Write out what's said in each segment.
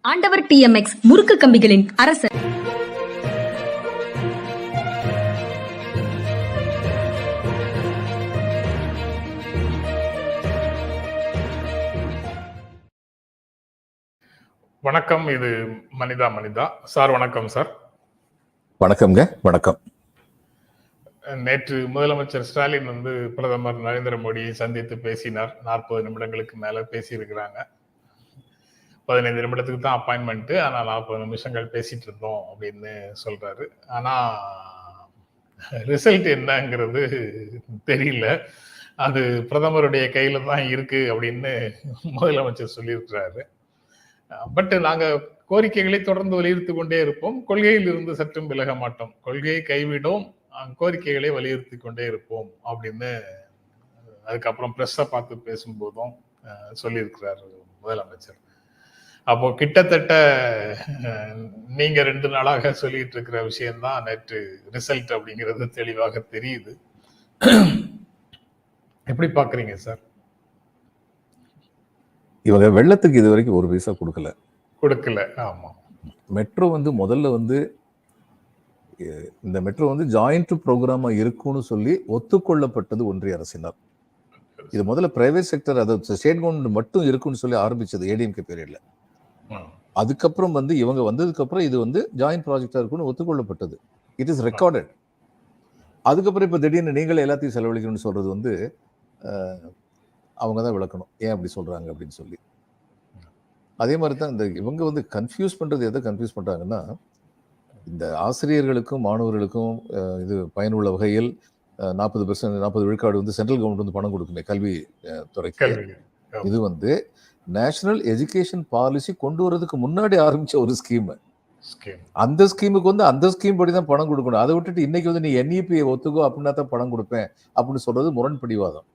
ஆண்டவர் டிஎம்எக்ஸ் முறுக்கு கம்பிகளின் அரசர். வணக்கம் இது மனிதா மனிதா. சார் வணக்கம் சார். வணக்கம்ங்க வணக்கம். நேற்று முதலமைச்சர் ஸ்டாலின் வந்து பிரதமர் நரேந்திர மோடியை சந்தித்து பேசினார். நாற்பது நிமிடங்களுக்கு மேல பேசியிருக்கிறாங்க. பதினைந்து நிமிடத்துக்கு தான் அப்பாயின்மெண்ட் ஆனா நாற்பது நிமிஷங்கள் பேசிட்டு இருந்தோம் அப்படின்னு சொல்றாரு. ஆனா ரிசல்ட் என்னங்கிறது தெரியல. அது பிரதமருடைய கையில தான் இருக்கு அப்படின்னு முதலமைச்சர் சொல்லியிருக்கிறாரு. பட் நாங்க கோரிக்கைகளை தொடர்ந்து வலியுறுத்தி கொண்டே இருப்போம். கொள்கையில் இருந்து சற்றும் விலக மாட்டோம். கொள்கையை கைவிடும் கோரிக்கைகளை வலியுறுத்தி கொண்டே இருப்போம் அப்படின்னு அதுக்கப்புறம் ப்ரெஸ்ஸை பார்த்து பேசும்போதும் சொல்லியிருக்கிறார் முதலமைச்சர். அப்போ கிட்டத்தட்ட நீங்க ரெண்டு நாளாக சொல்லிட்டு இருக்கிற விஷயம்தான் நேற்று ரிசல்ட் அப்படிங்கிறது தெளிவாக தெரியுது. எப்படி பாக்குறீங்க சார்? இவங்க வெள்ளத்துக்கு இது வரைக்கும் ஒரு பைசா கொடுக்கல. கொடுக்கல ஆமா. மெட்ரோ வந்து முதல்ல வந்து இந்த மெட்ரோ வந்து ஜாயிண்ட் ப்ரோக்ராமா இருக்கும்னு சொல்லி ஒத்துக்கொள்ளப்பட்டது ஒன்றிய அரசினர். இது முதல்ல பிரைவேட் செக்டர் அதாவது ஸ்டேட் கவர்மெண்ட் மட்டும் இருக்கும்னு சொல்லி ஆரம்பிச்சது ஏடிஎம்கே பீரியட்ல. அதுக்கப்புறம் வந்து இவங்க வந்ததுக்கப்புறம் இது வந்து ஜாயிண்ட் ப்ராஜெக்டாக இருக்கும்னு ஒத்துக்கொள்ளப்பட்டது. இட் இஸ் ரெக்கார்டட் அதுக்கப்புறம் இப்போ திடீர்னு நீங்களே எல்லாத்தையும் செலவழிக்கணும்னு சொல்றது வந்து அவங்க தான் விளக்கணும். ஏன் அப்படி சொல்றாங்க அப்படின்னு சொல்லி. அதே மாதிரி தான் இந்த இவங்க வந்து கன்ஃபியூஸ் பண்றது எதை கன்ஃபியூஸ் பண்றாங்கன்னா இந்த ஆசிரியர்களுக்கும் மாணவர்களுக்கும் இது பயனுள்ள வகையில் நாற்பது பெர்சன்ட் நாற்பது விழுக்காடு வந்து சென்ட்ரல் கவர்மெண்ட் வந்து பணம் கொடுக்குமே கல்வி துறைக்கு. இது வந்து நேஷனல் எஜுகேஷன் பாலிசி கொண்டு வரதுக்கு முன்னாடி ஆரம்பிச்ச ஒரு ஸ்கீம். அந்த ஸ்கீமுக்கு வந்து அந்த ஸ்கீம் படி தான் பணம் கொடுக்கணும். அதை விட்டுட்டு இன்னைக்கு வந்து நீ என்இபி ஒத்துக்கோ அப்படின்னா தான் பணம் கொடுப்பேன் அப்படின்னு சொல்றது முரண்படிவாதம்.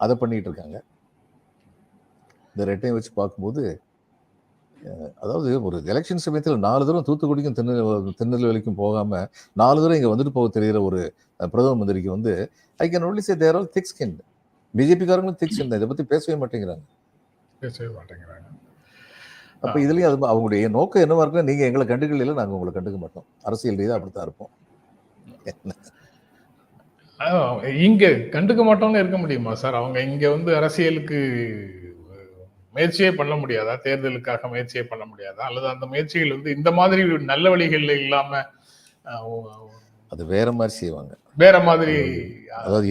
அதை பண்ணிட்டு இருக்காங்க. இந்த ரெட்டையும் வச்சு பார்க்கும்போது அதாவது ஒரு எலெக்ஷன் சமயத்தில் நாலு தூரம் தூத்துக்குடிக்கும் திருநெல் திருநெல்வேலிக்கும் போகாம நாலு தூரம் இங்க வந்துட்டு போக தெரியுற ஒரு பிரதம மந்திரிக்கு வந்து I can only say they're all thick skin பிஜேபிக்காரங்களும் skin இதை பத்தி பேசவே மாட்டேங்கிறாங்க. பேசவே மாட்டேங்கிறாங்க. அப்ப இதுலயும் அது அவங்களுடைய நோக்கம் என்னவா இருக்குன்னா நீங்க எங்களை கண்டுக்கல நாங்க உங்களை கண்டுக்க மாட்டோம். அரசியல் ரீதியா அப்படித்தான் இருப்போம். இங்க கண்டுக்க மாட்டோம்னு இருக்க முடியுமா சார்? அவங்க இங்க வந்து அரசியலுக்கு முயற்சியே பண்ண முடியாதா? தேர்தலுக்காக முயற்சியே பண்ண முடியாதா? அல்லது அந்த முயற்சிகள் வந்து இந்த மாதிரி நல்ல வழிகள்ல இல்லாம அது வேற மாதிரி செய்வாங்க. வேற மாதிரி அதாவது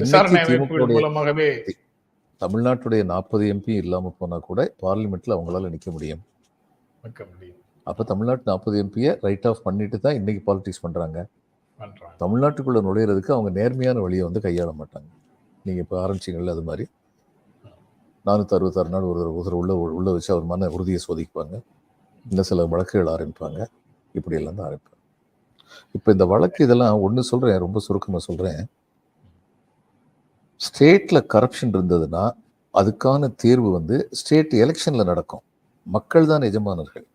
தமிழ்நாட்டுடைய நாற்பது எம்பி இல்லாம போனா கூட பார்லிமெண்ட்ல அவங்களால நிக்க முடியும். அப்ப தமிழ்நாட்டு நாற்பது எம்பியை ரைட் ஆஃப் பண்ணிட்டு தான் இன்னைக்கு பாலிடிக்ஸ் பண்றாங்க. தமிழ்நாட்டுக்குள்ள நுழையிறதுக்கு அவங்க நேர்மையான வழியை வந்து கையாள மாட்டாங்க. நீங்க இப்ப ஆரம்பிச்சீங்கல்ல அது மாதிரி. நானூத்தி அறுபத்தாறு நாள் ஒரு ஒருத்தர் உள்ள உள்ள வச்சு அவர் மன உறுதியை சோதிப்பாங்க. இன்னும் சில வழக்குகள் ஆரம்பிப்பாங்க. இப்படி எல்லாம் தான் ஆரம்பிப்பாங்க. இப்ப இந்த வழக்கு இதெல்லாம் ஒண்ணு சொல்றேன் ரொம்ப சுருக்கமா சொல்றேன். ஸ்டேட்ல கரப்ஷன் இருந்ததுன்னா அதுக்கான தீர்வு வந்து ஸ்டேட் எலெக்ஷன்ல நடக்கும். மக்கள் தான் எஜமானர்கள்.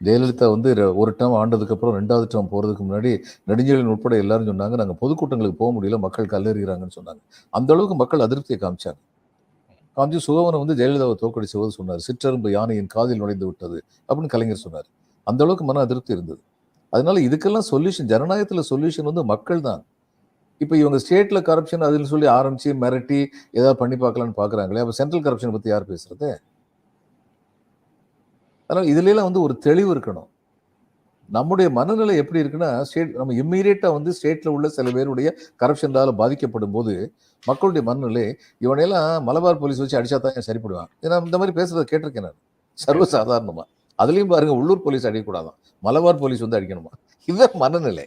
ஜெயலலிதா வந்து ஒரு டேம் ஆண்டதுக்கு அப்புறம் ரெண்டாவது டேம் போறதுக்கு முன்னாடி நெடுஞ்செழியன் உட்பட எல்லாரும் சொன்னாங்க நாங்கள் பொதுக்கூட்டங்களுக்கு போக முடியல மக்கள் கல்லறிகிறாங்கன்னு சொன்னாங்க. அந்த அளவுக்கு மக்கள் அதிருப்தியை காமிச்சாங்க. காமிச்சு சுகவனம் வந்து ஜெயலலிதாவை தோக்கடிச்ச போது சொன்னார் சிற்றரும்பு யானையின் காதில் நுழைந்து விட்டது அப்படின்னு கலைஞர் சொன்னார். அந்த அளவுக்கு மன அதிருப்தி இருந்தது. அதனால இதுக்கெல்லாம் சொல்யூஷன் ஜனநாயகத்தில் சொல்யூஷன் வந்து மக்கள் தான் இப்போ இவங்க ஸ்டேட்ல கரப்ஷன் அதில் சொல்லி ஆரம்பிச்சு மிரட்டி ஏதாவது பண்ணி பார்க்கலாம்னு பார்க்குறாங்களே அப்போ சென்ட்ரல் கரப்ஷன் பற்றி யார் பேசுறது? அதனால இதுல எல்லாம் வந்து ஒரு தெளிவு இருக்கணும். நம்முடைய மனநிலை எப்படி இருக்குன்னா ஸ்டேட் நம்ம இம்மீடியட்டாக வந்து ஸ்டேட்ல உள்ள சில பேருடைய கரப்ஷனால் பாதிக்கப்படும் போது மக்களுடைய மனநிலை இவனையெல்லாம் மலபார் போலீஸ் வச்சு அடிச்சா தான் சரிப்படுவான்? ஏன்னா இந்த மாதிரி பேசுறதை கேட்டிருக்கேன் நான். சர்வசாதாரணமாக அதுலேயும் பாருங்க உள்ளூர் போலீஸ் அடிக்கக்கூடாதான். மலபார் போலீஸ் வந்து அடிக்கணுமா? இதுதான் மனநிலை.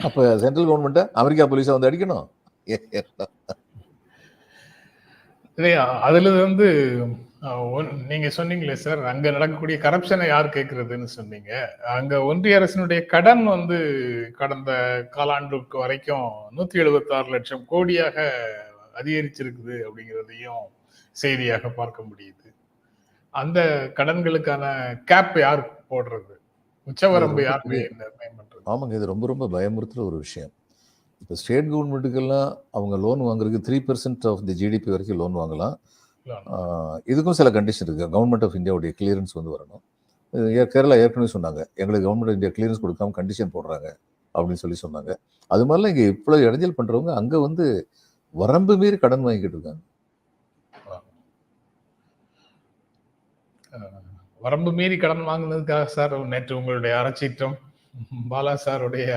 அப்ப சென்ட்ரல் கவர்மெண்ட்டை அமெரிக்கா போலீஸை வந்து அடிக்கணும்? அதுல வந்து ஒன்- நீங்க சொன்னீங்களே சார் அங்க நடக்கக்கூடிய கரப்ஷனை யார் கேட்கறதுன்னு சொன்னீங்க. அங்க ஒன்றிய அரசினுடைய கடன் வந்து கடந்த காலாண்டுக்கு வரைக்கும் நூத்தி எழுபத்தி ஆறு லட்சம் கோடியாக அதிகரிச்சிருக்குது அப்படிங்கிறதையும் செய்தியாக பார்க்க முடியுது. அந்த கடன்களுக்கான கேப் யார் போடுறது? உச்சவரம்பு யார் நிர்ணயம் பண்றது? ஆமாங்க இது ரொம்ப ரொம்ப பயமுறுத்துற ஒரு விஷயம். இப்போ ஸ்டேட் கவர்மெண்ட்டுக்கெல்லாம் அவங்க லோன் வாங்குறதுக்கு three percent of the GDP வரைக்கும் லோன் வாங்கலாம். இதுக்கும் சில கண்டிஷன் இருக்கு. கவர்மெண்ட் ஆஃப் இந்தியாவுடைய கிளியரன்ஸ் வந்து வரணும். கேரளா ஏற்கனவே சொன்னாங்க. எங்களுக்கு கவர்மெண்ட் ஆஃப் இந்தியா கிளியரன்ஸ் கொடுக்காம கண்டிஷன் போடுறாங்க அப்படின்னு சொல்லி சொன்னாங்க. அது மாதிரிலாம் இங்கே இவ்வளோ இடைஞ்சல் பண்றவங்க அங்கே வந்து வரம்பு மீறி கடன் வாங்கிக்கிட்டு இருக்காங்க. வரம்பு மீறி கடன் வாங்கினதுக்காக சார் நேற்று உங்களுடைய அரைச்சீற்றம் பாலா சாருடைய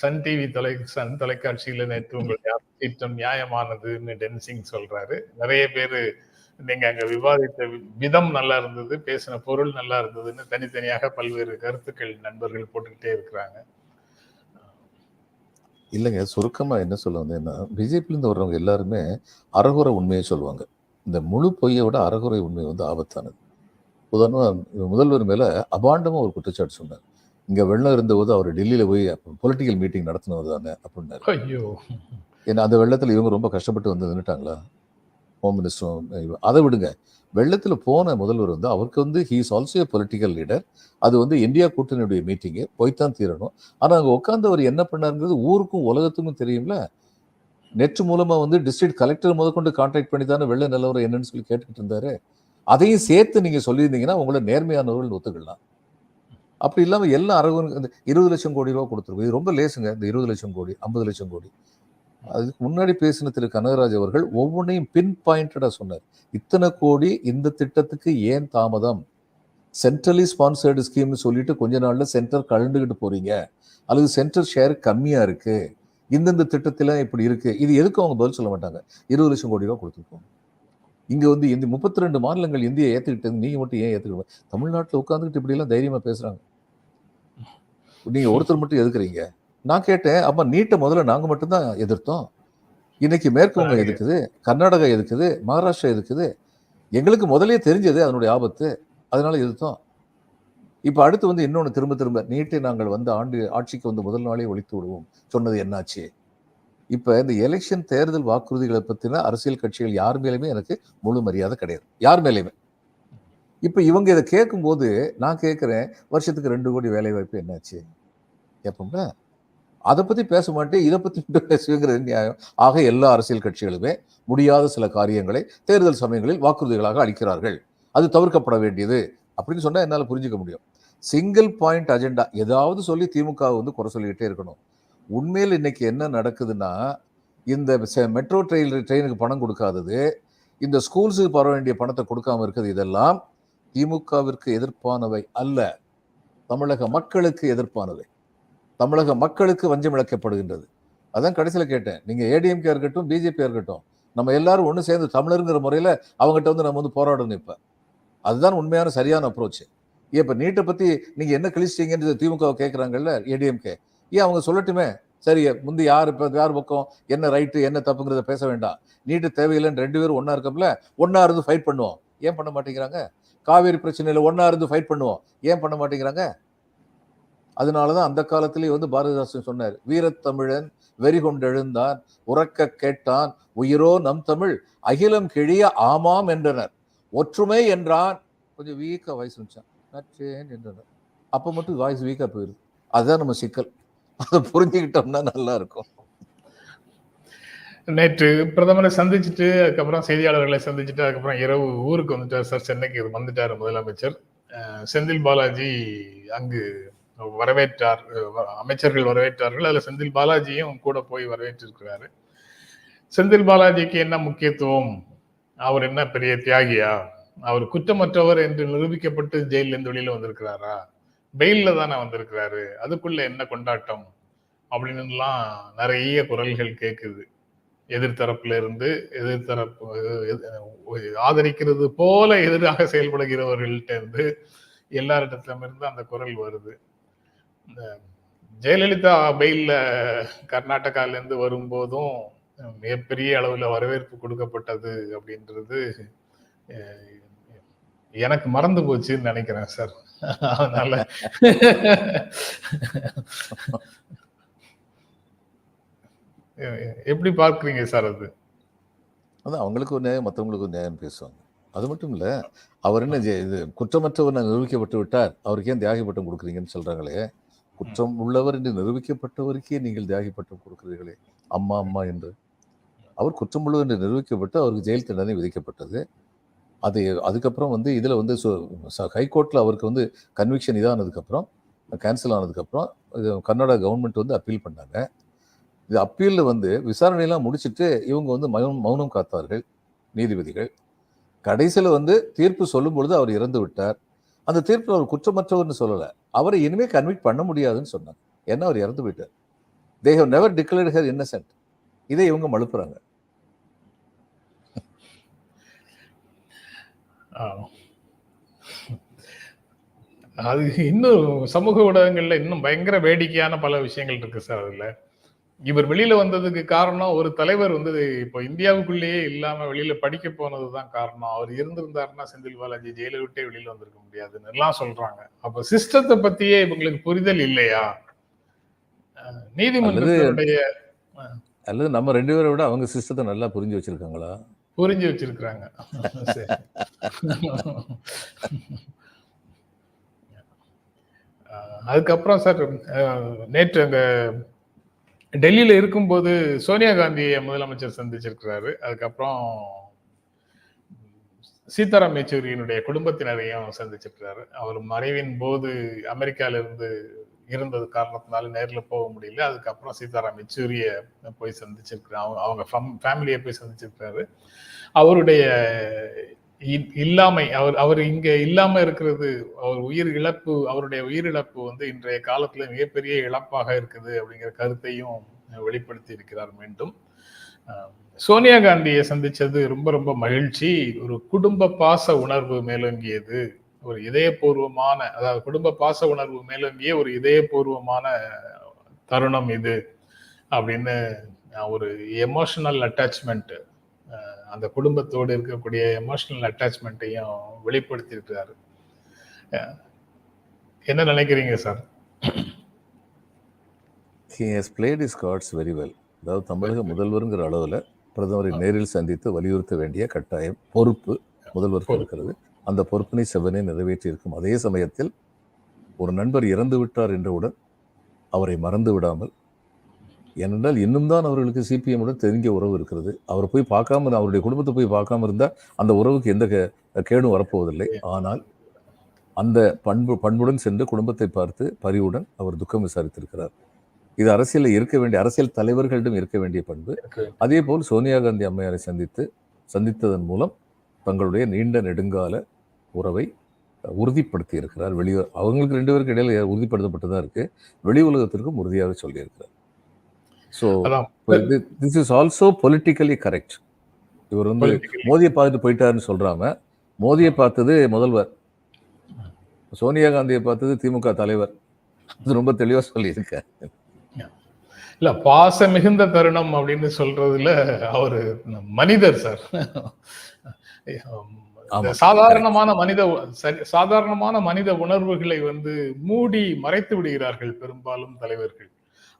சன் டிவி தொலை சன் தொலைக்காட்சியில நேற்று உங்களுடைய அரைச்சீற்றம் நியாயமானதுன்னு டென்சிங் சொல்றாரு. நிறைய பேரு நீங்க அங்க விவாதித்த விதம் நல்லா இருந்தது பேசின பொருள் நல்லா இருந்ததுன்னு தனித்தனியாக பல்வேறு கருத்துக்கள் நண்பர்கள் போட்டுக்கிட்டே இருக்கிறாங்க. இல்லைங்க சுருக்கமாக என்ன சொல்ல வந்தேன்னா பிஜேபியிலேருந்து வர்றவங்க எல்லாருமே அறகுறை உண்மையை சொல்லுவாங்க. இந்த முழு பொய்யை விட அறகுறை உண்மை வந்து ஆபத்தானது. உதாரணமா முதல்வர் மேல அபாண்டமா ஒரு குற்றச்சாட்டு சொன்னார். இங்க வெள்ளம் இருந்தபோது அவர் டெல்லியில போய் பொலிட்டிக்கல் மீட்டிங் நடத்தினது தானே அப்படின்னாரு. ஐயோ. ஏன்னா அந்த வெள்ளத்துல இவங்க ரொம்ப கஷ்டப்பட்டு வந்து நின்றுட்டாங்களா ஹோம் மினிஸ்டரும் அதை விடுங்க. வெள்ளத்துல போன முதல்வர் வந்து அவருக்கு வந்து he is also political leader அது வந்து இந்தியா கூட்டணியுடைய மீட்டிங்கு போய்த்தான் தீரணும். ஆனா அங்க உட்கார்ந்து அவர் என்ன பண்ணாருங்கிறது ஊருக்கும் உலகத்துக்கும் தெரியும்ல? நெட் மூலமா வந்து டிஸ்ட்ரிக்ட் கலெக்டர் முதற்கொண்டு கான்டாக்ட் பண்ணி தானே வெள்ள நிலவரம் என்னன்னு சொல்லி கேட்டுக்கிட்டு இருந்தாரு. அதையும் சேர்த்து நீங்கள் சொல்லியிருந்தீங்கன்னா உங்களை நேர்மையானவர்கள் ஒத்துக்கலாம். அப்படி இல்லாமல் எல்லா அரகு இந்த இருபது லட்சம் கோடி ரூபா கொடுத்துருக்கோம். இது ரொம்ப லேசுங்க இந்த இருபது லட்சம் கோடி ஐம்பது லட்சம் கோடி. அதுக்கு முன்னாடி பேசின திரு கனகராஜ் அவர்கள் ஒவ்வொன்றையும் பின் பாயிண்டடாக சொன்னார். இத்தனை கோடி இந்த திட்டத்துக்கு ஏன் தாமதம்? சென்ட்ரலி ஸ்பான்சர்டு ஸ்கீம்னு சொல்லிட்டு கொஞ்ச நாளில் சென்டர் கலந்துக்கிட்டு போறீங்க. அல்லது சென்டர் ஷேர் கம்மியாக இருக்கு. இந்தந்த திட்டத்தில் இப்படி இருக்கு. இது எதுக்கு அவங்க பதில் சொல்ல மாட்டாங்க? இருபது லட்சம் கோடி ரூபா கொடுத்துருக்கோம். இங்க வந்து இந்த முப்பத்தி ரெண்டு மாநிலங்கள் இந்தியா ஏத்துக்கிட்டு நீங்க மட்டும் ஏன் ஏத்துக்கிட்டு தமிழ்நாட்டுல உட்காந்துக்கிட்டு இப்படி எல்லாம் தைரியமா பேசுறாங்க. நீங்க ஒருத்தர் மட்டும் எதுக்குறீங்க? நான் கேட்டேன் அப்ப நீட்டை முதல்ல நாங்க மட்டும்தான் எதிர்த்தோம். இன்னைக்கு மேற்கு வங்கம் எதுக்குது? கர்நாடகா எதுக்குது? மகாராஷ்டிரா எதுக்குது? எங்களுக்கு முதலே தெரிஞ்சது அதனுடைய ஆபத்து. அதனால எதிர்த்தோம். இப்ப அடுத்து வந்து இன்னொன்னு திரும்ப திரும்ப நீட்டை நாங்கள் வந்து ஆண்டு ஆட்சிக்கு வந்து முதல் நாளே ஒழித்து விடுவோம். சொன்னது என்னாச்சு? இப்போ இந்த எலெக்ஷன் தேர்தல் வாக்குறுதிகளை பற்றின அரசியல் கட்சிகள் யார் மேலேயுமே எனக்கு முழு மரியாதை கிடையாது. யார் மேலேயுமே. இப்போ இவங்க இதை கேட்கும்போது நான் கேட்குறேன் வருஷத்துக்கு ரெண்டு கோடி வேலை வாய்ப்பு என்னாச்சு? கேட்போம்ல. அதை பற்றி பேச மாட்டேன் இதை பற்றி மட்டும் பேசுங்கிறது நியாயம். ஆக எல்லா அரசியல் கட்சிகளுமே முடியாத சில காரியங்களை தேர்தல் சமயங்களில் வாக்குறுதிகளாக அளிக்கிறார்கள். அது தவிர்க்கப்பட வேண்டியது அப்படின்னு சொன்னால் என்னால் புரிஞ்சுக்க முடியும். சிங்கிள் பாயிண்ட் அஜெண்டா ஏதாவது சொல்லி திமுக வந்து குறை சொல்லிக்கிட்டே இருக்கணும். உண்மையில் இன்னைக்கு என்ன நடக்குதுன்னா இந்த மெட்ரோ ட்ரெயின் ட்ரெயினுக்கு பணம் கொடுக்காதது இந்த ஸ்கூல்ஸுக்கு வர வேண்டிய பணத்தை கொடுக்காம இருக்கிறது இதெல்லாம் திமுகவிற்கு எதிர்ப்பானவை அல்ல. தமிழக மக்களுக்கு எதிர்ப்பானவை. தமிழக மக்களுக்கு வஞ்சம் இழக்கப்படுகின்றது அதான் கடைசியில் கேட்டேன். நீங்கள் ஏடிஎம்கே இருக்கட்டும் பிஜேபி இருக்கட்டும் நம்ம எல்லாரும் ஒன்று சேர்ந்து தமிழருங்கிற முறையில் அவங்ககிட்ட வந்து நம்ம வந்து போராடணும் இப்போ. அதுதான் உண்மையான சரியான அப்ரோச் இப்போ நீட்டை பற்றி நீங்கள் என்ன கிழிச்சிட்டீங்கன்னு திமுக கேட்குறாங்கல்ல ஏடிஎம்கே ஏன் அவங்க சொல்லட்டுமே? சரி முந்தி யார் இப்போ யார் பக்கம் என்ன ரைட்டு என்ன தப்புங்கிறத பேச வேண்டாம். நீட்டு தேவையில்லைன்னு ரெண்டு பேரும் ஒன்றா இருக்கோம்ல ஒன்றா இருந்து ஃபைட் பண்ணுவோம். ஏன் பண்ண மாட்டேங்கிறாங்க? காவேரி பிரச்சனையில் ஒன்றா இருந்து ஃபைட் பண்ணுவோம். ஏன் பண்ண மாட்டேங்கிறாங்க? அதனால தான் அந்த காலத்திலேயே வந்து பாரதிதாசன் சொன்னார் வீரத்தமிழன் வெறி கொண்டெழுந்தான் உறக்க கேட்டான் உயிரோ நம் தமிழ் அகிலம் கிழிய ஆமாம் என்றனர். ஒற்றுமை என்றான் கொஞ்சம் வீக்காக வாய்ஸ் வந்துச்சான் நற்றேன் என்றனர். அப்போ மட்டும் வாய்ஸ் வீக்காக போயிருது அதுதான் நம்ம சிக்கல். அதை புரிஞ்சுக்கிட்டோம்னா நல்லா இருக்கும் நேற்று பிரதமரை சந்திச்சுட்டு அதுக்கப்புறம் செய்தியாளர்களை சந்திச்சுட்டு அதுக்கப்புறம் இரவு ஊருக்கு வந்துட்டார் சார் சென்னைக்கு வந்துட்டார் முதலமைச்சர். அஹ் செந்தில் பாலாஜி அங்கு வரவேற்றார் அமைச்சர்கள் வரவேற்றார்கள். அதில் செந்தில் பாலாஜியும் கூட போய் வரவேற்றிருக்கிறாரு. செந்தில் பாலாஜிக்கு என்ன முக்கியத்துவம்? அவர் என்ன பெரிய தியாகியா? அவர் குற்றமற்றவர் என்று நிரூபிக்கப்பட்டு ஜெயிலிருந்து வெளியில வந்திருக்கிறாரா? பெயில்ல தானே வந்திருக்கிறாரு. அதுக்குள்ள என்ன கொண்டாட்டம்? அப்படின்னுலாம் நிறைய குரல்கள் கேக்குது. எதிர்த்தரப்புல இருந்து எதிர்த்தரப்பு எது- ஆதரிக்கிறது போல எதிராக செயல்படுகிறவர்கள்ட்ட இருந்து எல்லாரிடத்திலும் இருந்து அந்த குரல் வருது. இந்த ஜெயலலிதா பெயில்ல கர்நாடகால இருந்து வரும்போதும் மிகப்பெரிய அளவுல வரவேற்பு கொடுக்கப்பட்டது அப்படின்றது எனக்கு மறந்து போச்சுன்னு நினைக்கிறேன் சார். அதனால. எப்படி பார்க்குறீங்க சார் அது? அதான் அவங்களுக்கு ஒரு நியாயம் மற்றவங்களுக்கு ஒரு நியாயம் பேசுவாங்க. அது மட்டும் இல்ல அவர் என்ன இது குற்றமற்றவர் நிரூபிக்கப்பட்டு விட்டார் அவருக்கு ஏன் தியாகி பட்டம் கொடுக்குறீங்கன்னு சொல்றாங்களே குற்றம் உள்ளவர் என்று நிரூபிக்கப்பட்டவருக்கே நீங்கள் தியாகி பட்டம் கொடுக்கிறீர்களே அம்மா அம்மா என்று. அவர் குற்றமுள்ளவர் என்று நிரூபிக்கப்பட்டு அவருக்கு ஜெயில் தண்டனை விதிக்கப்பட்டது. அது அதுக்கப்புறம் வந்து இதில் வந்து ஹைகோர்ட்டில் அவருக்கு வந்து கன்விக்ஷன் இதானதுக்கப்புறம் கேன்சல் ஆனதுக்கப்புறம் இது கர்நாடகா கவர்மெண்ட் வந்து அப்பீல் பண்ணாங்க. இது அப்பீலில் வந்து விசாரணையெல்லாம் முடிச்சுட்டு இவங்க வந்து மௌனம் மௌனம் காத்தார்கள் நீதிபதிகள். கடைசியில் வந்து தீர்ப்பு சொல்லும் பொழுது அவர் இறந்து விட்டார். அந்த தீர்ப்பில் அவர் குற்றமற்றவர்னு சொல்லலை. அவரை இனிமேல் கன்விக்ட் பண்ண முடியாதுன்னு சொன்னாங்க. ஏன்னா அவர் இறந்து போயிட்டார். They have never declared her innocent இதை இவங்க மழுப்புறாங்க. அது இன்னும் சமூக ஊடகங்கள்ல இன்னும் பயங்கர வேடிக்கையான பல விஷயங்கள் இருக்கு சார் அதுல. இவர் வெளியில வந்ததுக்கு காரணம் ஒரு தலைவர் வந்து இப்போ இந்தியாவுக்குள்ளேயே இல்லாம வெளியில படிக்க போனதுதான் காரணம். அவர் இருந்திருந்தாருன்னா செந்தில் பாலாஜி ஜெயில விட்டே வெளியில வந்திருக்க முடியாதுன்னு எல்லாம் சொல்றாங்க. அப்ப சிஸ்டத்தை பத்தியே இவங்களுக்கு புரிதல் இல்லையா? அஹ் நீதிமன்றத்தினுடைய அல்லது நம்ம ரெண்டு பேரை விட அவங்க சிஸ்டத்தை நல்லா புரிஞ்சு வச்சிருக்காங்களா? புரிஞ்சு வச்சிருக்கிறாங்க. சரி. அதுக்கப்புறம் சார் நேற்று அங்க டெல்லியில இருக்கும்போது சோனியா காந்தியை முதலமைச்சர் சந்திச்சிருக்கிறாரு. அதுக்கப்புறம் சீதாராம் யெச்சூரியினுடைய குடும்பத்தினரையும் சந்திச்சிருக்கிறாரு. அவர் மறைவின் போது அமெரிக்கால இருந்து இருந்தது காரணத்தினால நேரில் போக முடியல. அதுக்கப்புறம் சீதாராம் யெச்சூரிய போய் சந்திச்சிருக்கிறார். அவங்க அவங்க ஃபேமிலியை போய் சந்திச்சிருக்கிறாரு. அவருடைய இ- இல்லாமை அவர் அவர் இங்க இல்லாம இருக்கிறது அவர் உயிர் இழப்பு அவருடைய உயிரிழப்பு வந்து இன்றைய காலத்துல மிகப்பெரிய இழப்பாக இருக்குது அப்படிங்கிற கருத்தையும் வெளிப்படுத்தி இருக்கிறார் மீண்டும். சோனியா காந்தியை சந்திச்சது ரொம்ப ரொம்ப மகிழ்ச்சி. ஒரு குடும்ப பாச உணர்வு மேலோங்கியது. ஒரு இதயபூர்வமான அதாவது குடும்ப பாச உணர்வு மேலோங்கிய ஒரு இதயபூர்வமான தருணம் இது அப்படின்னு ஒரு எமோஷனல் அட்டாச்மெண்ட் அந்த குடும்பத்தோடு இருக்கக்கூடிய எமோஷனல் அட்டாச்மெண்ட்டையும் வெளிப்படுத்தியிருக்கிறாரு. என்ன நினைக்கிறீங்க sir he has played his cards very well அதாவது தமிழக முதல்வருங்கிற அளவில் பிரதமரை நேரில் சந்தித்து வலியுறுத்த வேண்டிய கட்டாயம் பொறுப்பு முதல்வருக்கு இருக்கிறது அந்த பொறுப்பினை செவ்வனே நிறைவேற்றி இருக்கும் அதே சமயத்தில் ஒரு நண்பர் இறந்து விட்டார் என்றவுடன் அவரை மறந்து விடாமல் ஏனென்றால் இன்னும் தான் அவர்களுக்கு சிபிஎம் உடன் தெரிஞ்ச உறவு இருக்கிறது. அவரை போய் பார்க்காம அவருடைய குடும்பத்தை போய் பார்க்காம இருந்தால் அந்த உறவுக்கு எந்த கே- கேடும் வரப்போவதில்லை. ஆனால் அந்த பண்பு பண்புடன் சென்று குடும்பத்தை பார்த்து பரிவுடன் அவர் துக்கம் விசாரித்திருக்கிறார். இது அரசியலில் இருக்க வேண்டிய அரசியல் தலைவர்களிடம் இருக்க வேண்டிய பண்பு. அதே போல் சோனியா காந்தி அம்மையாரை சந்தித்து சந்தித்ததன் மூலம் தங்களுடைய நீண்ட நெடுங்கால உறவை உறுதிப்படுத்தி இருக்கிறார் வெளி அவங்களுக்கு ரெண்டு பேருக்கு இடையில உறுதிப்படுத்தப்பட்டதா இருக்கு. வெளி உலகத்திற்கும் உறுதியாக சொல்லியிருக்கிறார். So this is also politically correct இவர் வந்து. மோதியை பார்த்துட்டு போயிட்டாருன்னு சொல்றாம மோதியை பார்த்தது முதல்வர். சோனியா காந்தியை பார்த்தது திமுக தலைவர். அது ரொம்ப தெளிவா சொல்லியிருக்கார் இல்ல பாச மிகுந்த தருணம் அப்படின்னு சொல்றதுல அவரு மனிதர் சார். சாதாரணமான மனித சாதாரணமான மனித உணர்வுகளை வந்து மூடி மறைத்து விடுகிறார்கள் பெரும்பாலும் தலைவர்கள்.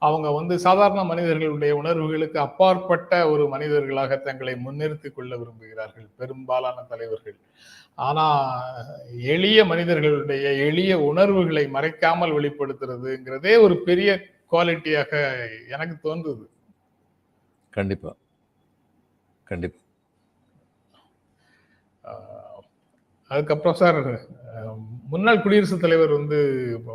அவங்க வந்து சாதாரண மனிதர்களுடைய உணர்வுகளுக்கு அப்பாற்பட்ட ஒரு மனிதர்களாக தங்களை முன்னிறுத்திக் கொள்ள விரும்புகிறார்கள். பெரும்பாலான தலைவர்கள். ஆனா எளிய மனிதர்களுடைய எளிய உணர்வுகளை மறைக்காமல் வெளிப்படுத்துறதுங்கிறதே ஒரு பெரிய குவாலிட்டியாக எனக்கு தோன்றுது. கண்டிப்பா. கண்டிப்பா. அதுக்கப்புறம் சார் முன்னாள் குடியரசுத் தலைவர் வந்து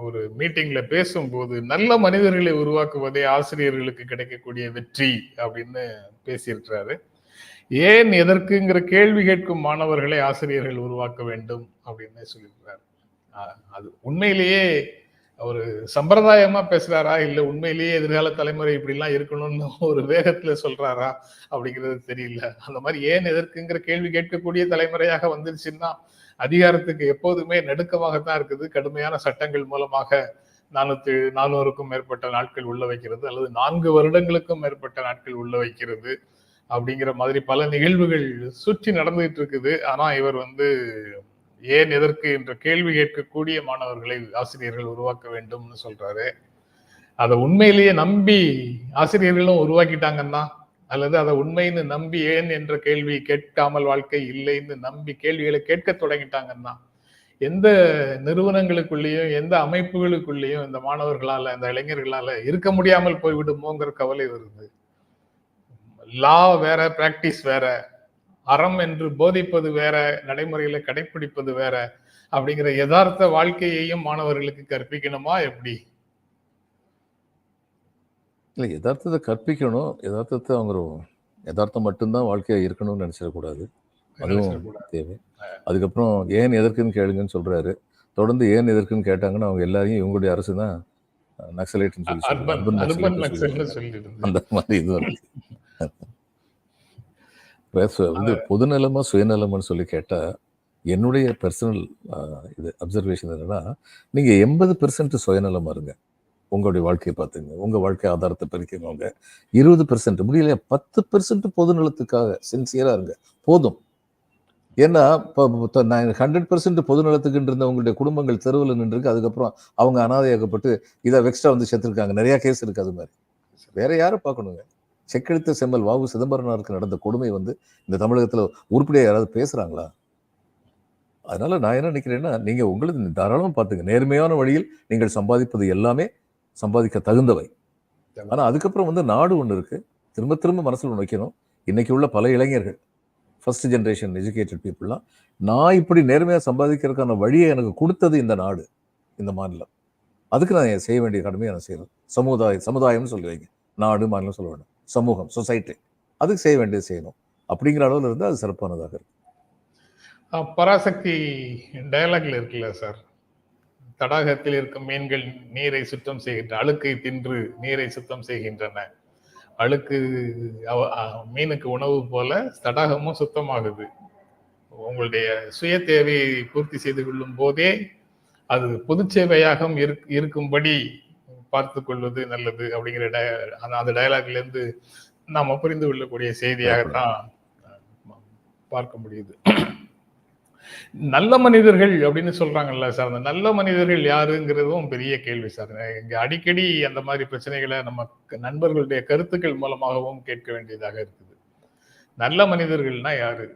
ஒரு மீட்டிங்ல பேசும்போது நல்ல மனிதர்களை உருவாக்குவதே ஆசிரியர்களுக்கு கிடைக்கக்கூடிய வெற்றி அப்படின்னு பேசியிருக்கிறாரு. ஏன் எதற்குங்கிற கேள்வி கேட்கும் மாணவர்களை ஆசிரியர்கள் உருவாக்க வேண்டும் அப்படின்னு சொல்லியிருக்கிறார். அது உண்மையிலேயே ஒரு சம்பிரதாயமா பேசுறாரா? இல்ல உண்மையிலேயே எதிர்கால தலைமுறை இப்படிலாம் இருக்கணும்னு ஒரு வேகத்துல சொல்றாரா? அப்படிங்கிறது தெரியல. அந்த மாதிரி ஏன் எதற்குங்கிற கேள்வி கேட்கக்கூடிய தலைமுறையாக வந்துருச்சுன்னா அதிகாரத்துக்கு எப்போதுமே நெடுக்கமாகத்தான் இருக்குது. கடுமையான சட்டங்கள் மூலமாக நானூத்தி நானூறுக்கும் மேற்பட்ட நாட்கள் உள்ள வைக்கிறது அல்லது நான்கு வருடங்களுக்கும் மேற்பட்ட நாட்கள் உள்ள வைக்கிறது அப்படிங்கிற மாதிரி பல நிகழ்வுகள் சுற்றி நடந்துகிட்டு இருக்குது. ஆனா இவர் வந்து ஏன் எதற்கு என்ற கேள்வி கேட்கக்கூடிய மாணவர்களை ஆசிரியர்கள் உருவாக்க வேண்டும்னு சொல்றாரு. அதை உண்மையிலேயே நம்பி ஆசிரியர்களும் உருவாக்கிட்டாங்கன்னா அல்லது அதை உண்மைன்னு நம்பி ஏன் என்ற கேள்வி கேட்காமல் வாழ்க்கை இல்லைன்னு நம்பி கேள்விகளை கேட்க தொடங்கிட்டாங்கன்னா எந்த நிறுவனங்களுக்குள்ளேயும் எந்த அமைப்புகளுக்குள்ளேயும் இந்த மாணவர்களால இந்த இளைஞர்களால இருக்க முடியாமல் போய்விடுமோங்கிற கவலை வருது. லா வேற பிராக்டிஸ் வேற அறம் என்று போதிப்பது வேற நடைமுறையில கடைபிடிப்பது வேற அப்படிங்கிற யதார்த்த வாழ்க்கையையும் மாணவர்களுக்கு கற்பிக்கணுமா? எப்படி? இல்லை யதார்த்தத்தை கற்பிக்கணும். யதார்த்தத்தை அவங்க யதார்த்தம் மட்டும்தான் வாழ்க்கையா இருக்கணும்னு நினைச்சிடக்கூடாது. அதுவும். தேவை. அதுக்கப்புறம் ஏன் எதற்குன்னு கேளுங்கன்னு சொல்றாரு. தொடர்ந்து ஏன் எதற்குன்னு கேட்டாங்கன்னா அவங்க எல்லாரையும் இவங்களுடைய அரசு தான் நக்சலைட்னு சொல்லி அந்த மாதிரி இது வருது இப்ப சு- வந்து பொதுநலமா சுயநலமான்னு சொல்லி கேட்டா என்னுடைய பர்சனல் இது அப்சர்வேஷன் என்னன்னா நீங்க எண்பது பெர்சன்ட் சுயநலமா இருங்க உங்களுடைய வாழ்க்கையை பார்த்துங்க. உங்கள் வாழ்க்கை ஆதாரத்தை பெருக்கிக்கோங்க இருபது பெர்சன்ட் முடியலையா? பத்து பெர்சன்ட் பொதுநலத்துக்காக சின்சியராக இருங்க. போதும். ஏன்னா இப்போ ஹண்ட்ரட் பெர்சன்ட் பொதுநலத்துக்கு இருந்த உங்களுடைய குடும்பங்கள் தெருவில் நின்றுருக்கு. அதுக்கப்புறம் அவங்க அனாதையாக்கப்பட்டு இதை வெக்ஸ்ட்ரா வந்து செத்துருக்காங்க. நிறையா கேஸ் இருக்குது அது மாதிரி. வேற யாரை பார்க்கணுங்க? செக்கெழுத்த செம்மல் வாவு சிதம்பரனாருக்கு நடந்த கொடுமை வந்து இந்த தமிழகத்தில் உருப்படியாக யாராவது பேசுகிறாங்களா அதனால நான் என்ன நினைக்கிறேன்னா நீங்கள் உங்களுக்கு தாராளமாக பார்த்துங்க. நேர்மையான வழியில் நீங்கள் சம்பாதிப்பது எல்லாமே சம்பாதிக்க தகுந்தவை. ஆனா அதுக்கப்புறம் வந்து நாடு ஒண்ணு இருக்கு. திரும்ப திரும்ப மனசுல ஒண்ணு வைக்கணும். இன்னைக்கு உள்ள பல இளைஞர்கள் ஃபர்ஸ்ட் ஜென்ரேஷன் எஜுகேட்டட் பீப்புளெலாம் நான் இப்படி நேர்மையாக சம்பாதிக்கிறதுக்கான வழியை எனக்கு கொடுத்தது இந்த நாடு இந்த மாநிலம். அதுக்கு நான் செய்ய வேண்டிய கடமையை நான் செய்யணும் சமுதாயம் சமுதாயம்னு சொல்லி வைங்க நாடு மாநிலம் சொல்ல வேண்டாம். சமூகம் சொசைட்டி அதுக்கு செய்ய வேண்டியது செய்யணும். அப்படிங்கிற அளவில் இருந்து அது சிறப்பானதாக இருக்கு அஹ் பராசக்தி டயலாக்ல இருக்குல்ல சார் தடாகத்தில் இருக்கும் மீன்கள் நீரை சுத்தம் செய்கின்ற அழுக்கை தின்று நீரை சுத்தம் செய்கின்றன. அழுக்கு அவ- மீனுக்கு உணவு போல தடாகமும் சுத்தமாகுது. உங்களுடைய சுய தேவையை பூர்த்தி செய்து கொள்ளும் போதே அது பொது சேவையாகவும் இருக்- இருக்கும்படி பார்த்து கொள்வது நல்லது அப்படிங்கிற டய- அந்த- அந்த டயலாக்ல இருந்து நாம புரிந்து கொள்ளக்கூடிய செய்தியாகத்தான் பார்க்க முடியுது. நல்ல மனிதர்கள் அப்படின்னு சொல்றாங்கல்ல சார். அந்த நல்ல மனிதர்கள் யாருங்கிறதும் பெரிய கேள்வி சார். இங்க அடிக்கடி அந்த மாதிரி பிரச்சனைகளை நம்ம நண்பர்களுடைய கருத்துக்கள் மூலமாகவும் கேட்க வேண்டியதாக இருக்குது. நல்ல மனிதர்கள்னா யாரு?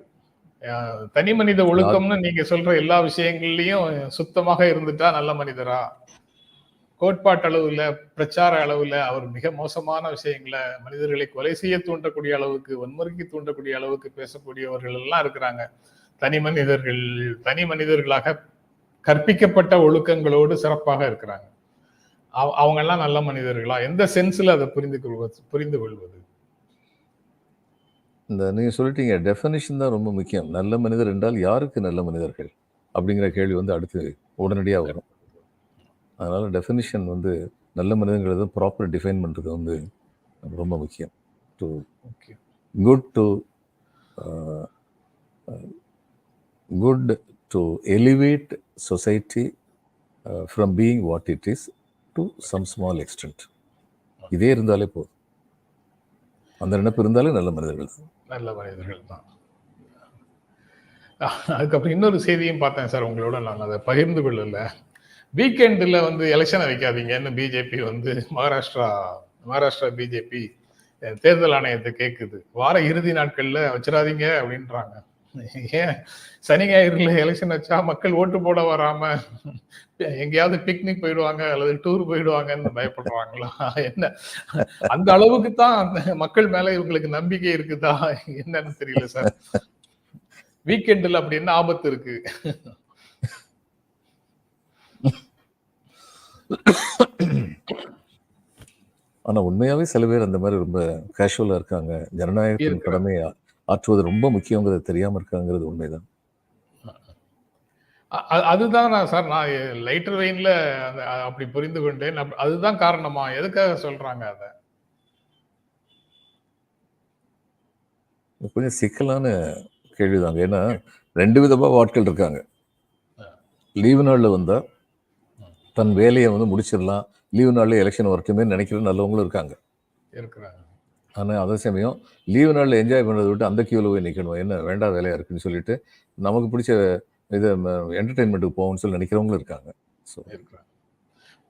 தனி மனித ஒழுக்கம்னு நீங்க சொல்ற எல்லா விஷயங்கள்லயும் சுத்தமாக இருந்துட்டா நல்ல மனிதரா? கோட்பாட்டு அளவுல பிரச்சார அளவுல அவர் மிக மோசமான விஷயங்களை மனிதர்களை கொலை செய்ய தூண்டக்கூடிய அளவுக்கு வன்முறைக்கு தூண்டக்கூடிய அளவுக்கு பேசக்கூடியவர்கள் எல்லாம் இருக்கிறாங்க. தனி மனிதர்கள் தனி மனிதர்களாக கற்பிக்கப்பட்ட ஒழுக்கங்களோடு சிறப்பாக இருக்கிறாங்க. அவ- அவங்க எல்லாம் நல்ல மனிதர்களா? எந்த சென்ஸ்ல அதை புரிந்து கொள்வது புரிந்து கொள்வது இந்த நீங்கள் சொல்லிட்டீங்க டெஃபனிஷன் தான் ரொம்ப முக்கியம். நல்ல மனிதர் என்றால் யாருக்கு நல்ல மனிதர்கள்? அப்படிங்கிற கேள்வி வந்து அடுத்து உடனடியாக வரும். அதனால டெஃபினிஷன் வந்து நல்ல மனிதங்கிறத ப்ராப்பர் டிஃபைன் பண்ணுறது வந்து ரொம்ப முக்கியம். To okay good to good to elevate society from being what it is to some small uh, extent. இதே இருந்தாலே போதும். அந்த நினைப்பு இருந்தாலே நல்ல மனிதர்கள். நல்ல மனிதர்கள் தான். அதுக்கப்புறம் இன்னொரு செய்தியும் பார்த்தேன் சார் உங்களோட. நான் அதை பகிர்ந்து கொள்ளல. வீக்கெண்டில் வந்து எலெக்ஷனை வைக்காதீங்கன்னு பிஜேபி வந்து மகாராஷ்டிரா மகாராஷ்டிரா பிஜேபி தேர்தல் ஆணையத்தை கேட்குது வார இறுதி நாட்களில் வச்சிடாதீங்க அப்படின்றாங்க. ஏன்? சனி ஞாயிறுல எலெக்ஷன் வச்சா மக்கள் ஓட்டு போட வராம எங்கேயாவது பிக்னிக் போயிடுவாங்க அல்லது டூர் போயிடுவாங்கன்னு பயப்படுறாங்களா என்ன? அந்த அளவுக்கு தான் மக்கள் மேல இவங்களுக்கு நம்பிக்கை இருக்குதா? என்னன்னு தெரியல சார். வீக்கெண்டில் அப்படி என்ன ஆபத்து இருக்கு? ஆனா உண்மையாவே சில பேர் அந்த மாதிரி ரொம்ப கேஷுவலா இருக்காங்க. ஜனநாயகத்தின். கடமையை? அதுவது ரொம்ப முக்கியங்கிறது தெரியாம இருக்காங்கிறது உண்மைதான். அதுதான் நான் சார் நான் லைட்டர் வெயின்ல அப்படி புரிந்து கொண்டேன். அதுதான் காரணமா? எதுக்காக சொல்றாங்க அத? கொஞ்சம் சிக்கலான கேள்விதாங்க. ஏன்னா ரெண்டு விதமா ஆட்கள் இருக்காங்க. லீவு நாள்ல வந்தா தன் வேலையை வந்து முடிச்சிடலாம். லீவு நாள்ல எலெக்ஷன் வரட்டுமே நினைக்கிற நல்லவங்களும் இருக்காங்க. இருக்கிறாங்க. ஆனா அதே சமயம் லீவு நாள்ல என்ஜாய் பண்றதை விட்டு அந்த கியூல போய் நிக்கணும். என்ன வேண்டாம் வேலையா இருக்குன்னு சொல்லிட்டு நமக்கு பிடிச்ச இது என்டர்டைன்மெண்ட்டுக்கு போகணும்னு சொல்லி நினைக்கிறவங்களும் இருக்காங்க. ஸோ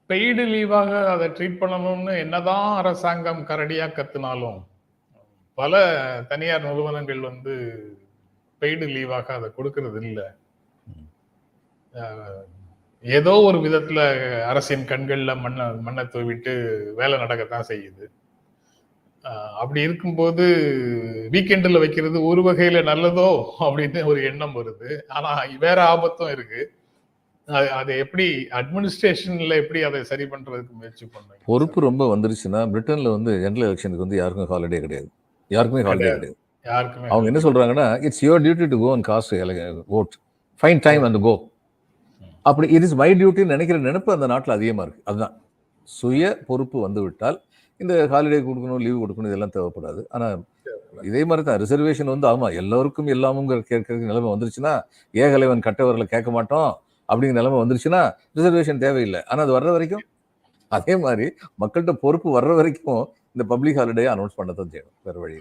பெய்டு லீவாக அதை ட்ரீட் பண்ணணும்னு என்னதான் அரசாங்கம் கரடியா கத்துனாலும் பல தனியார் நிறுவனங்கள் வந்து பெய்டு லீவாக அதை கொடுக்கறது இல்ல. ஏதோ ஒரு விதத்துல அரசின் கண்கள்ல மண்ணை மண்ணை தூவிட்டு வேலை நடக்கத்தான் செய்யுது. அப்படி இருக்கும்போது வீக்கெண்டில் வைக்கிறது ஒரு வகையில நல்லதோ அப்படின்னு ஒரு எண்ணம் வருது. ஆனா வேற ஆபத்தும் இருக்கு. அது- எப்படி அட்மினிஸ்ட்ரேஷன்ல எப்படி அதை சரி பண்றதுக்கு முயற்சி பண்ணுங்க? பொறுப்பு ரொம்ப வந்துருச்சுன்னா பிரிட்டன்ல வந்து ஜெனரல் எலெக்ஷனுக்கு வந்து யாருக்கும் ஹாலிடே கிடையாது. யாருக்குமே ஹாலிடே கிடையாது. யாருக்குமே அவங்க என்ன சொல்றாங்கன்னா it's your duty to go and cast vote fine time அந்த கோ அப்படி இட் இஸ் மை டியூட்டின்னு நினைக்கிற நினைப்பு அந்த நாட்டில் அதிகமாக இருக்கு. அதுதான். சுய பொறுப்பு வந்து விட்டால் இந்த ஹாலிடே கொடுக்கணும் லீவு கொடுக்கணும் இதெல்லாம் தேவைப்படாது. ஆனால் இதே மாதிரி தான் ரிசர்வேஷன் வந்து ஆமா எல்லாருக்கும் எல்லாமும் கேட்கறதுக்கு நிலைமை வந்துருச்சுன்னா ஏகலைவன் கட்டவர்களை கேட்க மாட்டோம் அப்படிங்கிற நிலைமை வந்துருச்சுன்னா ரிசர்வேஷன் தேவையில்லை. ஆனால் அது வர்ற வரைக்கும் அதே மாதிரி மக்கள்கிட்ட பொறுப்பு வர்ற வரைக்கும் இந்த பப்ளிக் ஹாலிடே அனௌன்ஸ் பண்ண தான் செய்யணும். வேற வழி.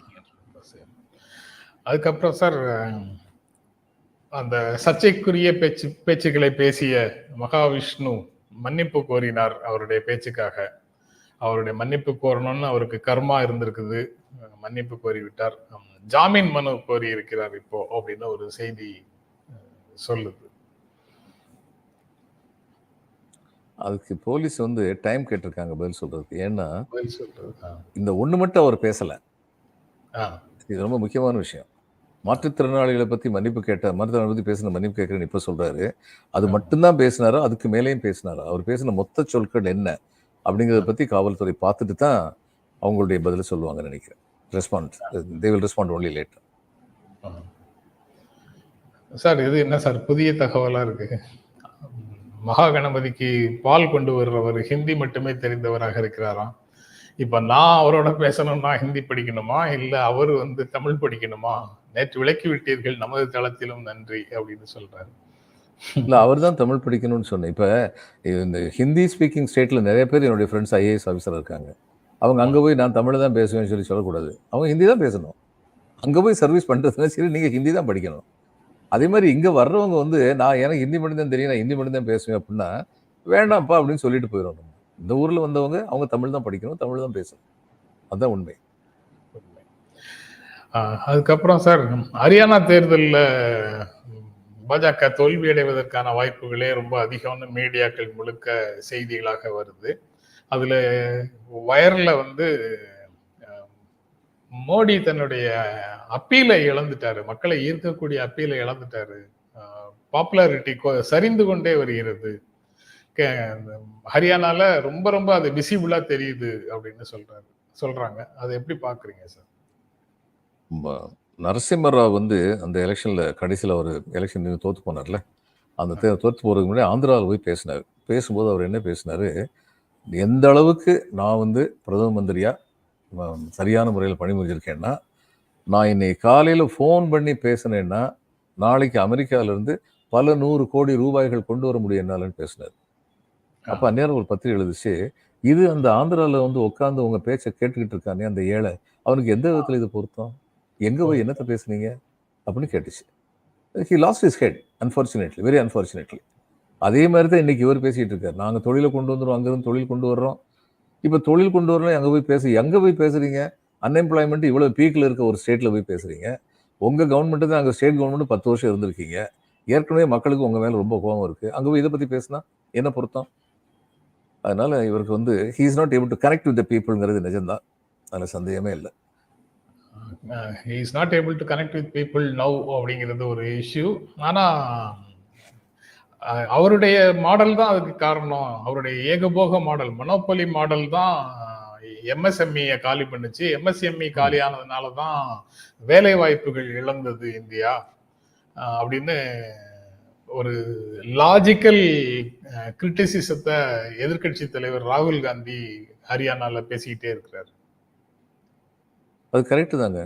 அதுக்கப்புறம் சார் அந்த சர்ச்சைக்குரிய பேச்சு பேச்சுக்களை பேசிய மகாவிஷ்ணு மன்னிப்பு கோரினார் அவருடைய பேச்சுக்காக. அவருடைய மன்னிப்பு கோரணும்னு அவருக்கு கர்மா இருந்திருக்குது. மன்னிப்பு கோரி விட்டார் ஜாமீன் மனு கோரி இருக்கிறார் இப்போ அப்படின்னு ஒரு செய்தி சொல்லுது. அதுக்கு போலீஸ் வந்து டைம் கேட்டிருக்காங்க பதில் சொல்றதுக்கு. ஏன்னா. இந்த ஒண்ணு மட்டும் அவர் பேசல. இது ரொம்ப முக்கியமான விஷயம். மாற்றுத்திறனாளிகளை பத்தி மன்னிப்பு கேட்ட மாற்றுத்திறனாளி பத்தி பேசின மன்னிப்பு கேட்கறேன்னு இப்ப சொல்றாரு. அது. மட்டும்தான் பேசினாரோ? அதுக்கு மேலேயும் பேசினாரோ? அவர் பேசின மொத்த சொற்கள் என்ன? அப்படிங்கிறத பற்றி காவல்துறை பார்த்துட்டு தான் அவங்களுடைய பதிலை சொல்லுவாங்க நினைக்கிறேன். Respond they will respond only late ah. Sir இது என்ன சார்? புதிய தகவலாக இருக்கு? மகா கணபதிக்கு பால் கொண்டு வர்றவர் ஹிந்தி மட்டுமே தெரிந்தவராக இருக்கிறாராம் இப்போ நான் அவரோட பேசணும்னா ஹிந்தி படிக்கணுமா? இல்லை அவர் வந்து தமிழ் படிக்கணுமா? நேற்று விளக்கி விட்டீர்கள் நமது தளத்திலும் நன்றி அப்படின்னு சொல்றாரு. இல்லை அவர் தான் தமிழ் படிக்கணும்னு சொன்னேன். இப்போ இந்த ஹிந்தி ஸ்பீக்கிங் ஸ்டேட்டில் நிறைய பேர் என்னுடைய ஃப்ரெண்ட்ஸ் ஐஏஎஸ் ஆஃபீஸர் இருக்காங்க. அவங்க அங்கே போய் நான் தமிழ் தான் பேசுவேன்னு சொல்லி சொல்லக்கூடாது. அவங்க ஹிந்தி தான் பேசணும். அங்கே போய் சர்வீஸ் பண்ணுறதுனா சரி நீங்கள் ஹிந்தி தான் படிக்கணும். அதே மாதிரி இங்கே வர்றவங்க வந்து நான் எனக்கு ஹிந்தி மட்டும் தான் தெரியும் நான் ஹிந்தி மட்டும் தான் பேசுவேன் அப்படின்னா வேண்டாம்ப்பா அப்படின்னு சொல்லிட்டு போயிடணும் இந்த ஊரில் வந்தவங்க அவங்க தமிழ் தான் படிக்கணும் தமிழ் தான் பேசணும். அதுதான் உண்மை. அதுக்கப்புறம் சார் ஹரியானா தேர்தலில் பாஜக தோல்வி அடைவதற்கான வாய்ப்புகளே ரொம்ப அதிகம்னு மீடியாக்கள் முழுக்க செய்திகளாக வருது. அதுல வயர்ல வந்து மோடி தன்னுடைய அப்பீலை இழந்துட்டாரு. மக்களை ஈர்க்கக்கூடிய அப்பீலை இழந்துட்டாரு. பாப்புலாரிட்டி சரிந்து கொண்டே வருகிறது. ஹரியானால ரொம்ப ரொம்ப அது விசிபிளா தெரியுது அப்படின்னு சொல்றாரு சொல்றாங்க. அதை எப்படி பாக்குறீங்க சார்? நரசிம்மராவ் வந்து அந்த எலெக்ஷன்ல கடைசியில் அவர் எலெக்ஷன் தோத்து போனார்ல. அந்த தே- தோத்து போறதுக்கு முன்னாடி ஆந்திராவில் போய் பேசினார். பேசும்போது அவர் என்ன பேசினாரு? எந்த அளவுக்கு நான் வந்து பிரதம மந்திரியா ம- சரியான முறையில் பணிபுரிஞ்சிருக்கேன்னா நான் இன்னைக்கு காலையில் ஃபோன் பண்ணி பேசினேன்னா நாளைக்கு அமெரிக்கால இருந்து பல நூறு கோடி ரூபாய்கள் கொண்டு வர முடியும் என்னாலன்னு பேசினார். அப்போ அந்நேரம் ஒரு பத்திரிகை எழுதுச்சு இது அந்த ஆந்திராவில் வந்து உட்காந்து உங்க பேச்சை கேட்டுக்கிட்டு இருக்கானே அந்த ஏழை அவனுக்கு எந்த விதத்தில் இது பொருத்தம்? எங்க போய் என்னத்தை பேசுனீங்க? அப்படின்னு கேட்டுச்சு. He lost his head unfortunately very unfortunately அதே மாதிரி தான் இன்னைக்கு இவர் பேசிட்டு இருக்காரு. நாங்கள் தொழிலை கொண்டு வந்துடுவோம் அங்கிருந்து தொழில் கொண்டு வர்றோம். இப்போ தொழில் கொண்டு வரலாம் எங்கே போய் பேசு எங்கே போய் பேசுறீங்க? அன்எம்ப்ளாய்மெண்ட் இவ்வளோ பீக்கில் இருக்க ஒரு ஸ்டேட்டில் போய் பேசுறீங்க. உங்கள் கவர்மெண்ட்டு தான் அங்கே ஸ்டேட் கவர்மெண்ட் பத்து வருஷம் இருந்திருக்கீங்க. ஏற்கனவே மக்களுக்கு உங்கள் மேலே ரொம்ப கோபம் இருக்குது அங்கே போய் இதை பற்றி பேசினா என்ன பொருத்தம்? அதனால இவருக்கு வந்து he is not able to connect with the பீப்புள்ங்கிறது நிஜம்தான். அதில் சந்தேகமே இல்லை. Is not able to connect with people now அப்படிங்கிறது ஒரு இஷ்யூ ஆனால் uh, அவருடைய மாடல் தான் அதுக்கு காரணம். அவருடைய ஏகபோக மாடல் மனோபொலி மாடல் தான் uh, எம்எஸ்எம்இயை காலி பண்ணுச்சு. எம்எஸ்எம்இ காலியானதுனால தான் வேலை வாய்ப்புகள் இழந்தது இந்தியா. Uh, அப்படின்னு ஒரு லாஜிக்கல் கிரிட்டிசிசத்தை எதிர்க்கட்சி தலைவர் ராகுல் காந்தி ஹரியானால பேசிக்கிட்டே இருக்கிறார். அது கரெக்டு தாங்க.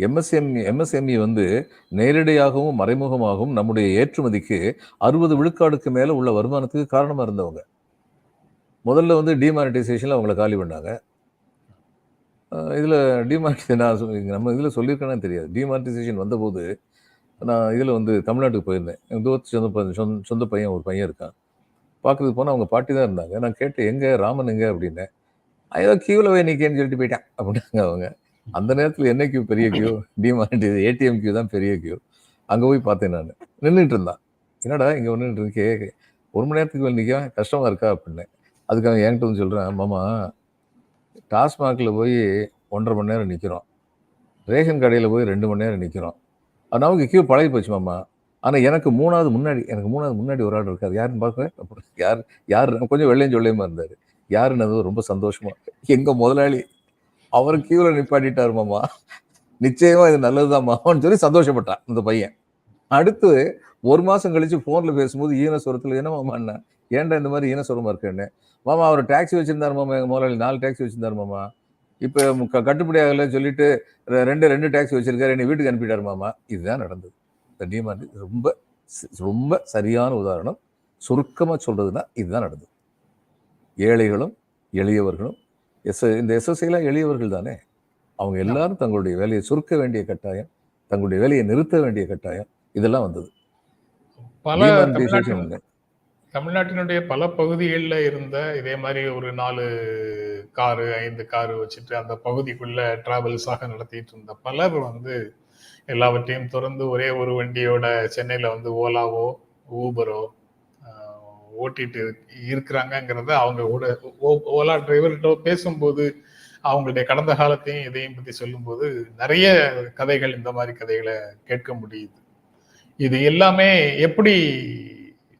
எம்எஸ்எம்இ எம்எஸ்எம்இ வந்து நேரடியாகவும் மறைமுகமாகவும் நம்முடைய ஏற்றுமதிக்கு அறுபது விழுக்காடுக்கு மேலே உள்ள வருமானத்துக்கு காரணமாக இருந்தவங்க. முதல்ல வந்து டிமானிட்டைசேஷனில் அவங்கள காலி பண்ணாங்க. இதில் டிமானிட்டை நான் நம்ம இதில் சொல்லியிருக்கேன்னு தெரியாது. டிமானிட்டைசேஷன் வந்தபோது நான் இதில் வந்து தமிழ்நாட்டுக்கு போயிருந்தேன். எங்கள் தூரத்து சொந்த பையன் சொந்த சொந்த பையன் ஒரு பையன் இருக்கான். பார்க்கறதுக்கு போனால் அவங்க பாட்டி தான் இருந்தாங்க. நான் கேட்டேன் எங்கே ராமன் எங்கே? அப்படின்னேன். ஏதோ கியூவில் போய் நிற்கேன்னு சொல்லிட்டு போயிட்டேன். அப்படின்னாங்க அவங்க. அந்த நேரத்தில் என்ன கியூ பெரிய கியூ டிமானிட்டைஸ் ஏடிஎம் கியூ தான் பெரிய கியூ அங்கே போய் பார்த்தேன் நான். நின்றுட்டு இருந்தான். என்னடா இங்கே ஒன்று இருக்கே? ஒரு மணி நேரத்துக்கு மேலே கஷ்டமாக இருக்கா அப்படின்னேன். அதுக்காக என்கிட்ட வந்து சொல்கிறேன் மாமா டாஸ்மாகில் போய் ஒன்றரை மணி நேரம் நிற்கிறோம் ரேஷன் கடையில் போய் ரெண்டு மணி நேரம் நிற்கிறோம் நமக்கு கியூ பழகி போச்சு மாமா. ஆனால் எனக்கு மூணாவது முன்னாடி எனக்கு மூணாவது முன்னாடி ஒரு ஆள் இருக்காரு. யாருன்னு பார்க்குறேன் அப்புறம் யார் யார் கொஞ்சம் வெள்ளையும் சொல்லையுமா இருந்தார். யாருன்னு ரொம்ப சந்தோஷமாக எங்கள் முதலாளி அவர் கியூல நிப்பாட்டிட்டார் மாமா. நிச்சயமா இது நல்லதுதான் மாமான்னு சொல்லி சந்தோஷப்பட்டான் இந்த பையன். அடுத்து ஒரு மாசம் கழிச்சு போன்ல பேசும்போது ஈனஸ்வரத்தில் என்ன மாமா என்ன ஏன்டா இந்த மாதிரி ஈனஸ்வரமா இருக்கேன்னு? மாமா அவர் டாக்ஸி வச்சிருந்தாரு மாமா எங்க முதலாளி. நாலு டாக்ஸி வச்சிருந்தாரு மாமா. இப்போ கட்டுப்படி ஆகலன்னு சொல்லிட்டு ரெண்டு ரெண்டு டாக்ஸி வச்சிருக்காரு என்னை வீட்டுக்கு அனுப்பிட்டார் மாமா. இதுதான் நடந்தது. இந்த டிமாண்ட் ரொம்ப ரொம்ப சரியான உதாரணம். சுருக்கமாக சொல்றதுன்னா இதுதான் நடந்தது. ஏழைகளும் எளியவர்களும் எஸ் இந்த எஸ்எஸ்ஐலாம் எளியவர்கள் தானே? அவங்க எல்லாரும் தங்களுடைய வேலையை சுருக்க வேண்டிய கட்டாயம் தங்களுடைய வேலையை நிறுத்த வேண்டிய கட்டாயம் இதெல்லாம் வந்தது. பல. தமிழ்நாட்டினுடைய பல பகுதிகளில் இருந்த இதே மாதிரி ஒரு நாலு காரு ஐந்து காரு வச்சுட்டு அந்த பகுதிக்குள்ள டிராவல்ஸாக நடத்திட்டு இருந்த பலர் வந்து எல்லாவற்றையும் திறந்து ஒரே ஒரு வண்டியோட சென்னையில வந்து ஓலாவோ ஊபரோ ஓட்டிட்டு இருக்கிறாங்கங்கிறத அவங்க ஓலா டிரைவர்கிட்ட பேசும்போது அவங்களுடைய கடந்த காலத்தையும் இதையும் பத்தி சொல்லும்போது நிறைய கதைகள் இந்த மாதிரி கதைகளை கேட்க முடியுது. இது எல்லாமே எப்படி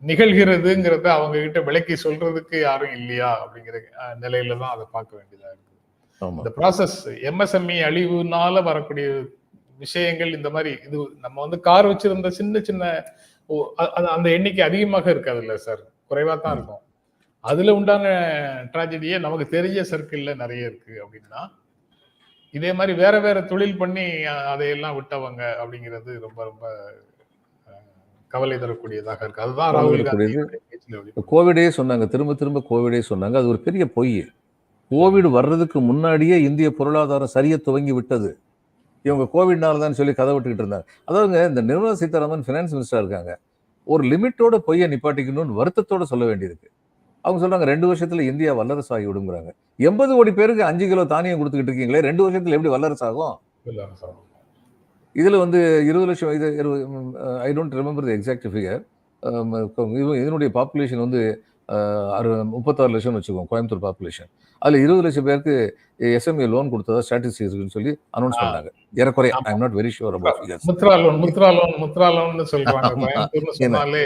நிகழ்கிறதுங்கிறத அவங்க கிட்ட விளக்கி சொல்றதுக்கு யாரும் இல்லையா அப்படிங்கிற நிலையில தான் அதை பார்க்க வேண்டியதா இருக்கு இந்த ப்ராசஸ் எம்எஸ்எம்இ E அழிவுனால வரக்கூடிய விஷயங்கள் இந்த மாதிரி இது நம்ம வந்து கார் வச்சிருந்த சின்ன சின்ன அந்த எண்ணிக்கை அதிகமாக இருக்காது இல்ல சார்? குறைவா தான் இருக்கும். அதுல உண்டான ட்ராஜடியே நமக்கு தெரிஞ்ச சர்க்கிள்ல நிறைய இருக்கு அப்படின்னா இதே மாதிரி வேற வேற தொழில் பண்ணி அதையெல்லாம் விட்டவங்க அப்படிங்கிறது ரொம்ப ரொம்ப கவலை தரக்கூடியதாக இருக்கு. அதுதான் ராகுல் காந்தி. கோவிடே சொன்னாங்க திரும்ப திரும்ப கோவிடே சொன்னாங்க. அது ஒரு பெரிய பொய் கோவிட் வர்றதுக்கு முன்னாடியே இந்திய பொருளாதாரம் சரிய துவங்கி விட்டது. இவங்க கோவிட்னால தான் சொல்லி கதை விட்டுக்கிட்டு இருந்தாங்க. அதாவதுங்க இந்த நிர்மலா சீதாராமன் ஃபினான்ஸ் மினிஸ்டரா இருக்காங்க. ஒரு லிமிட்டோட பொய்யை நிப்பாட்டிக்கணும்னு வருத்தத்தோட சொல்ல வேண்டியிருக்கு. அவங்க சொல்றாங்க ரெண்டு வருஷத்துல இந்தியா வல்லரசு ஆகி விடுங்கிறாங்க எண்பது கோடி பேருக்கு அஞ்சு கிலோ தானியம் கொடுத்துக்கிட்டு இருக்கீங்களே ரெண்டு வருஷத்துல எப்படி வல்லரசு ஆகும்? இதுல வந்து இருபது லட்சம் இது I don't remember the exact figure. இதனுடைய பாப்புலேஷன் வந்து அறு முப்பத்தாறு லட்சம்னு வச்சுக்கோங்க கோயம்புத்தூர் பாப்புலேஷன் அதுல இருபது லட்சம் பேருக்கு எஸ்எம்ஏ லோன் கொடுத்ததா ஸ்டாட்டிஸ்டிக்ஸ் இருக்குன்னு சொல்லி அனௌன்ஸ். பண்ணாங்க. ஏறக்குறைய I am not very sure about figures Mudra loan Mudra loan Mudra லோன்னு சொல்றாங்க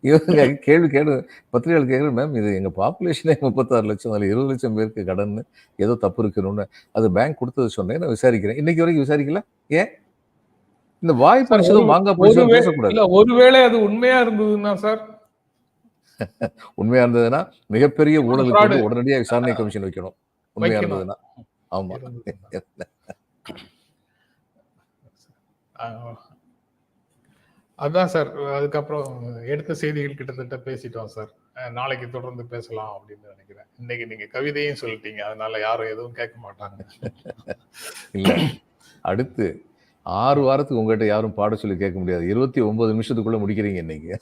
இவங்க கேள்வி கேடு பத்திரிகைகள் கேட்குற மேம் இது எங்க பாப்புலேஷனே முப்பத்தாறு லட்சம் அதுல இருபது லட்சம் பேருக்கு கடன் ஏதோ தப்பு இருக்கணும்னு அது பேங்க் கொடுத்தது சொன்னேன் நான் விசாரிக்கிறேன். இன்னைக்கு வரைக்கும் விசாரிக்கல? ஏன்? இந்த வாய் பறிச்சதும் பறிச்சதும் ஒருவே- பேசக்கூடாது. ஒருவேளை அது உண்மையா இருந்ததுன்னா சார் உண்மையா இருந்ததுன்னா மிகப்பெரிய ஊழலுக்கு உடனடியாக விசாரணை கமிஷன் வைக்கணும். உண்மையா. இருந்ததுன்னா. ஆமா. அதான் சார். அதுக்கப்புறம் எடுத்த செய்திகள் கிட்டத்தட்ட பேசிட்டோம் சார். நாளைக்கு தொடர்ந்து பேசலாம் அப்படின்னு நினைக்கிறேன். இன்னைக்கு நீங்க கவிதையும் சொல்லிட்டீங்க. அதனால யாரும் எதுவும் கேட்க மாட்டாங்க. இல்ல. அடுத்து ஆறு வாரத்துக்கு உங்ககிட்ட யாரும் பாட சொல்லி கேட்க முடியாது. இருபத்தி ஒன்பது நிமிஷத்துக்குள்ள முடிக்கிறீங்க இன்னைக்கு.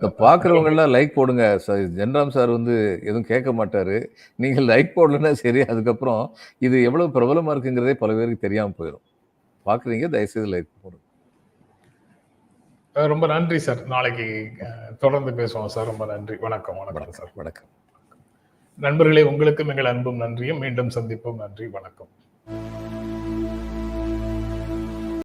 பாக்குறவங்க எல்லாம் லைக் போடுங்க. ச- ஜென்ராம் சார் வந்து எதுவும் கேட்க மாட்டாரு. நீங்க லைக் போடலன்னா சரி அதுக்கப்புறம் இது எவ்வளவு பிரபலமா இருக்குங்கிறதே பல பேருக்கு தெரியாம போயிடும். பாக்குறீங்க தயவுசெய்து லைக் போடுங்க. ரொம்ப நன்றி சார். நாளைக்கு தொடர்ந்து பேசுவோம் சார். ரொம்ப நன்றி. வணக்கம் வணக்கம் சார். வணக்கம். நண்பர்களே உங்களுக்கும் எங்கள் அன்பும் நன்றியும். மீண்டும் சந்திப்போம். நன்றி வணக்கம்.